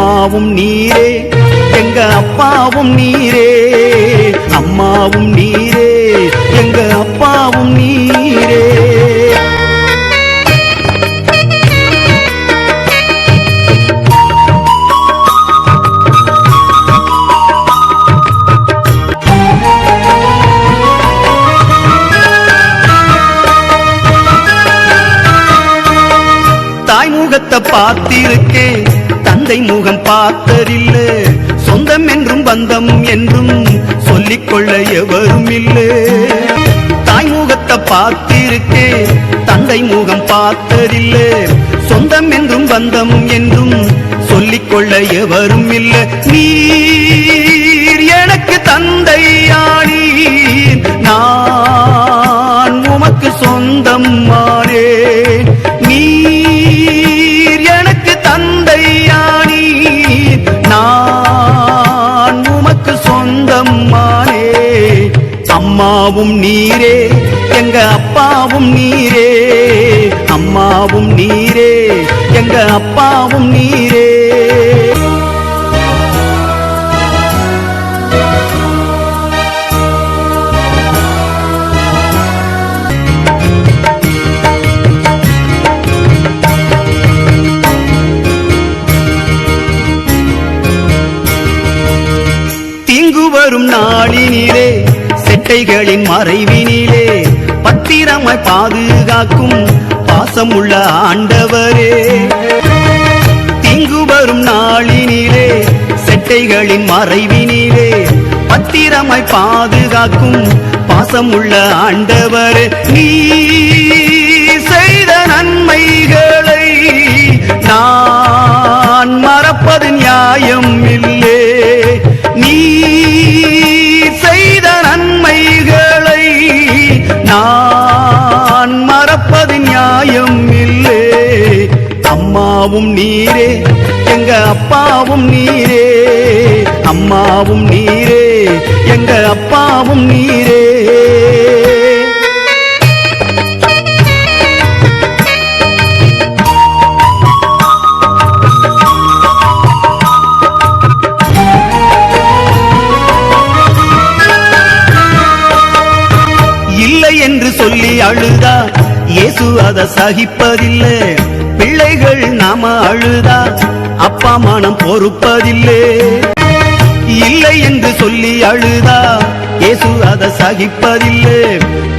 அம்மாவும் நீரே. எங்க அப்பாவும் நீரே. அம்மாவும் நீரே. எங்க அப்பாவும் நீரே. தாய் பார்த்திருக்கேன். தந்தை முகம் பார்த்ததில்லை. சொந்தம் என்றும் பந்தம் என்றும் சொல்லிக்கொள்ள எவரும் இல்லை. தாய் முகத்தை பார்த்திருக்கேன் தந்தை முகம் பார்த்ததில்லை. சொந்தம் என்றும் பந்தம் என்றும் சொல்லிக்கொள்ள எவரும் இல்லை. நீ உமக்கு சொந்தம் மாறே அம்மாவும் நீரே எங்க அப்பாவும் நீரே அம்மாவும் நீரே எங்க அப்பாவும் நீரே. வரும் நாளினிலே செட்டைகளின் மறைவினிலே பத்திரமாய் பாதுகாக்கும் பாசம் உள்ள ஆண்டவரே. தீங்கு வரும் நாளினிலே செட்டைகளின் மறைவினிலே பத்திரமாய் பாதுகாக்கும் பாசம் உள்ள ஆண்டவரே. நீ செய்த நன்மைகளை அம்மாவும் நீரே. எங்க அப்பாவும் நீரே. அம்மாவும் நீரே. எங்க அப்பாவும் நீரே. இல்லை என்று சொல்லி அழுதா. இயேசு அதை சகிப்பதில்லை. பிள்ளைகள் நாம அழுதா? அப்பா மனம் பொறுப்பதில்லே. இல்லை என்று சொல்லி அழுதா? இயேசு அதை சகிப்பதில்லை.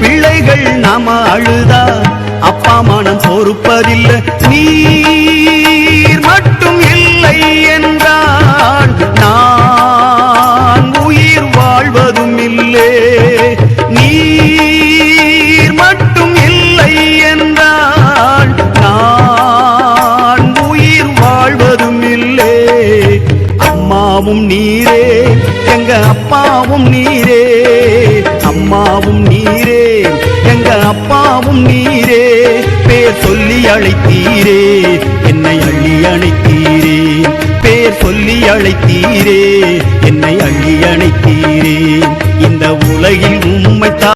பிள்ளைகள் நாம அழுதா? அப்பா மனம் பொறுப்பதில்லை. நீர் மட்டும் இல்லை என்றால் நான் உயிர் வாழ்வதும் இல்லை. நீ அம்மாவும் நீரே எங்க அப்பாவும் நீரே அம்மாவும் நீரே எங்க அப்பாவும் நீரே பேர் சொல்லி அழைத்தீரே என்னை அள்ளி அணைத்தீரே பேர் சொல்லி அழைத்தீரே என்னை அள்ளி அணைத்தீரே இந்த உலகில் உண்மை